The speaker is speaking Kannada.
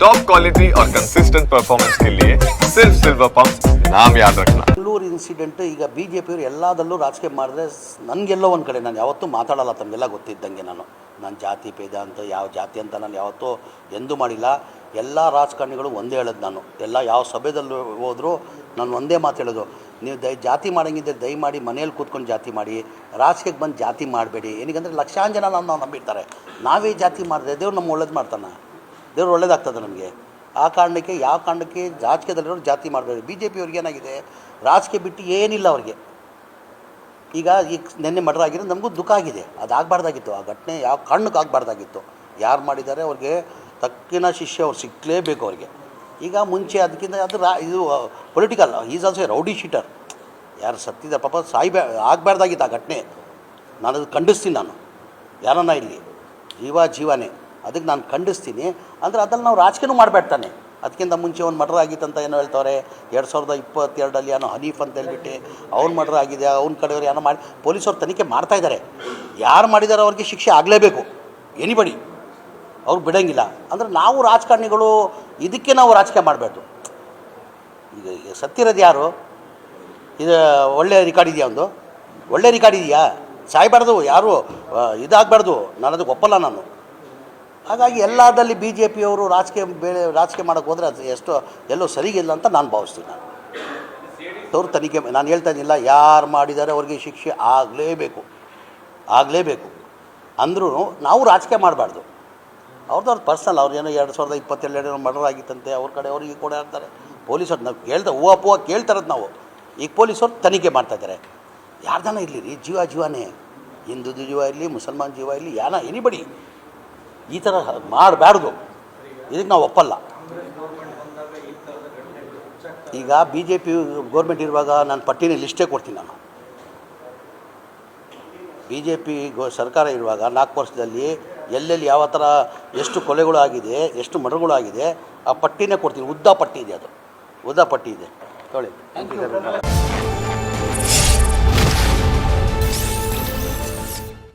टॉप क्वालिटी और कंसिस्टेंट परफॉर्मेंस के लिए सिर्फ सिल्वर पंप नाम याद रखना ಬೆಂಗಳೂರು ಇನ್ಸಿಡೆಂಟ್ ಈಗ ಬಿ ಜೆ ಪಿಯವರು ಎಲ್ಲದಲ್ಲೂ ರಾಜಕೀಯ ಮಾಡಿದ್ರೆ ನನಗೆಲ್ಲೋ ಒಂದು ಕಡೆ ನಾನು ಯಾವತ್ತೂ ಮಾತಾಡಲ್ಲ ತಮಗೆಲ್ಲ ಗೊತ್ತಿದ್ದಂಗೆ ನಾನು ನಾನು ಜಾತಿ ಭೇದ ಅಂತ ಯಾವ ಜಾತಿ ಅಂತ ನಾನು ಯಾವತ್ತೂ ಎಂದೂ ಮಾಡಿಲ್ಲ ಎಲ್ಲ ರಾಜಕಾರಣಿಗಳು ಒಂದೇ ಹೇಳೋದು ನಾನು ಎಲ್ಲ ಯಾವ ಸಭೆದಲ್ಲಿ ಹೋದರೂ ನಾನು ಒಂದೇ ಮಾತು ಹೇಳೋದು ನೀವು ದಯ ಜಾತಿ ಮಾಡಂಗಿದ್ರೆ ದಯಮಾಡಿ ಮನೇಲಿ ಕೂತ್ಕೊಂಡು ಜಾತಿ ಮಾಡಿ ರಾಜಕೀಯಕ್ಕೆ ಬಂದು ಜಾತಿ ಮಾಡಬೇಡಿ ಏನಕ್ಕಂದರೆ ಲಕ್ಷಾಂತರ ಜನ ನಮ್ಮ ನಂಬಿರ್ತಾರೆ ನಾವೇ ಜಾತಿ ಮಾಡಿದ್ರೆ ದೇವ್ರು ನಮ್ಮ ಒಳ್ಳೇದು ಮಾಡ್ತಾನೆ ದೇವ್ರು ಒಳ್ಳೇದಾಗ್ತದೆ ನಮಗೆ. ಆ ಕಾರಣಕ್ಕೆ ಯಾವ ಕಾರಣಕ್ಕೆ ರಾಜಕೀಯದಲ್ಲಿರೋರು ಜಾತಿ ಮಾಡಬೇಕು ಬಿ ಜೆ ಪಿಯವ್ರಿಗೆ ಏನಾಗಿದೆ? ರಾಜಕೀಯ ಬಿಟ್ಟು ಏನಿಲ್ಲ ಅವ್ರಿಗೆ. ಈಗ ಈಗ ನಿನ್ನೆ ಮರ್ಡರ್ ಆಗಿರೋ ನಮಗೂ ದುಃಖ ಆಗಿದೆ. ಅದು ಆಗಬಾರ್ದಾಗಿತ್ತು ಆ ಘಟನೆ ಯಾವ ಕಾರಣಕ್ಕೆ ಆಗಬಾರ್ದಾಗಿತ್ತು. ಯಾರು ಮಾಡಿದ್ದಾರೆ ಅವ್ರಿಗೆ? ತಕ್ಕಿನ ಶಿಷ್ಯ ಅವ್ರು ಸಿಕ್ಕಲೇಬೇಕು ಅವ್ರಿಗೆ. ಈಗ ಮುಂಚೆ ಅದಕ್ಕಿಂತ ಅದು ರಾ, ಇದು political is also rowdy sheeter ಯಾರು ಸತ್ತಿದ ಪಾಪ ಸಾಯ್ಬೇ, ಆಗಬಾರ್ದಾಗಿತ್ತು ಆ ಘಟನೆ. ನಾನು ಅದು ಖಂಡಿಸ್ತೀನಿ ನಾನು. ಯಾರನ್ನ ಇಲ್ಲಿ? ಜೀವ ಜೀವನೇ. ಅದಕ್ಕೆ ನಾನು ಖಂಡಿಸ್ತೀನಿ. ಅಂದರೆ ಅದ್ರಲ್ಲಿ ನಾವು ರಾಜಕೀಯನೂ ಮಾಡಬೇಡ್ತಾನೆ. ಅದಕ್ಕಿಂತ ಮುಂಚೆ ಒಂದು ಮರ್ಡರ್ ಅಂತ ಏನೋ ಹೇಳ್ತವ್ರೆ? ಎರಡು ಸಾವಿರದ ಇಪ್ಪತ್ತೆರಡಲ್ಲಿ ಏನೋ ಹನೀಫ್ ಅಂತ ಹೇಳ್ಬಿಟ್ಟು ಅವ್ನು ಮರ್ಡರ್ ಆಗಿದೆ, ಅವ್ನ ಕಡೆಯವ್ರು ಏನೋ ಮಾಡಿ, ಪೊಲೀಸವ್ರು ತನಿಖೆ ಮಾಡ್ತಾ ಇದ್ದಾರೆ. ಯಾರು ಮಾಡಿದಾರೋ ಅವ್ರಿಗೆ ಶಿಕ್ಷೆ ಆಗಲೇಬೇಕು. ಎನಿಬಡಿ ಅವ್ರು ಬಿಡೋಂಗಿಲ್ಲ. ಅಂದರೆ ನಾವು ರಾಜಕಾರಣಿಗಳು ಇದಕ್ಕೆ ನಾವು ರಾಜಕೀಯ ಮಾಡಬಾರ್ದು. ಈಗ ಸತ್ತಿರೋದು ಯಾರು? ಇದು ಒಳ್ಳೆ ರಿಕಾರ್ಡ್ ಇದೆಯಾ ಒಂದು? ಒಳ್ಳೆ ರಿಕಾರ್ಡ್ ಇದೆಯಾ? ಸಾಯ್ಬಾರ್ದು ಯಾರು ಇದಾಗಬಾರ್ದು. ನಾನು ಅದಕ್ಕೆ ಒಪ್ಪಲ್ಲ ನಾನು. ಹಾಗಾಗಿ ಎಲ್ಲದಲ್ಲಿ ಬಿ ಜೆ ಪಿಯವರು ರಾಜಕೀಯ ಬೇಳೆ ರಾಜಕೀಯ ಮಾಡೋಕ್ಕೆ ಹೋದರೆ ಅದು ಎಷ್ಟು ಎಲ್ಲೋ ಸರಿಗಿಲ್ಲ ಅಂತ ನಾನು ಭಾವಿಸ್ತೀನಿ ನಾನು. ಅವ್ರು ತನಿಖೆ ನಾನು ಹೇಳ್ತಾ ಇದ್ದಿಲ್ಲ ಯಾರು ಮಾಡಿದ್ದಾರೆ ಅವ್ರಿಗೆ ಶಿಕ್ಷೆ ಆಗಲೇಬೇಕು. ಆಗಲೇಬೇಕು. ಅಂದ್ರೂ ನಾವು ರಾಜಕೀಯ ಮಾಡಬಾರ್ದು. ಅವ್ರದ್ದು ಅವ್ರ ಪರ್ಸನಲ್ ಅವ್ರು ಏನೋ ಎರಡು ಸಾವಿರದ ಇಪ್ಪತ್ತೆರಡು ಮರ್ಡರ್ ಆಗಿತ್ತಂತೆ ಅವ್ರ ಕಡೆ ಅವ್ರಿಗೆ ಕೂಡ ಇರ್ತಾರೆ ಪೊಲೀಸರು ನಾವು ಕೇಳ್ತಾ ಹೂವು ಪೂವ ಕೇಳ್ತಾರದು ನಾವು. ಈಗ ಪೊಲೀಸರು ತನಿಖೆ ಮಾಡ್ತಾಯಿದ್ದಾರೆ ಯಾರ್ದಾನ ಇರಲಿ ರೀ? ಜೀವ ಜೀವನೇ. ಹಿಂದೂ ಜೀವ ಇರಲಿ, ಮುಸಲ್ಮಾನ್ ಜೀವ ಇರಲಿ, ಯಾನ ಎನಿಬಡಿ ಈ ಥರ ಮಾಡಬಾರ್ದು ಇದಕ್ಕೆ ನಾವು ಒಪ್ಪಲ್ಲ. ಈಗ ಬಿ ಜೆ ಪಿ ಗೌರ್ಮೆಂಟ್ ಇರುವಾಗ ನಾನು ಪಟ್ಟಿನ ಲಿಸ್ಟೇ ಕೊಡ್ತೀನಿ ನಾನು. ಬಿ ಜೆ ಪಿ ಗೋ ಸರ್ಕಾರ ಇರುವಾಗ ನಾಲ್ಕು ವರ್ಷದಲ್ಲಿ ಎಲ್ಲೆಲ್ಲಿ ಯಾವ ಥರ ಎಷ್ಟು ಕೊಲೆಗಳು ಆಗಿದೆ, ಎಷ್ಟು ಮರ್ಡರ್ಗಳು ಆಗಿದೆ, ಆ ಪಟ್ಟಿನೇ ಕೊಡ್ತೀನಿ. ಉದ್ದ ಪಟ್ಟಿ ಇದೆ ಅದು. ಉದ್ದ ಪಟ್ಟಿ ಇದೆ. ತೊಳಿ.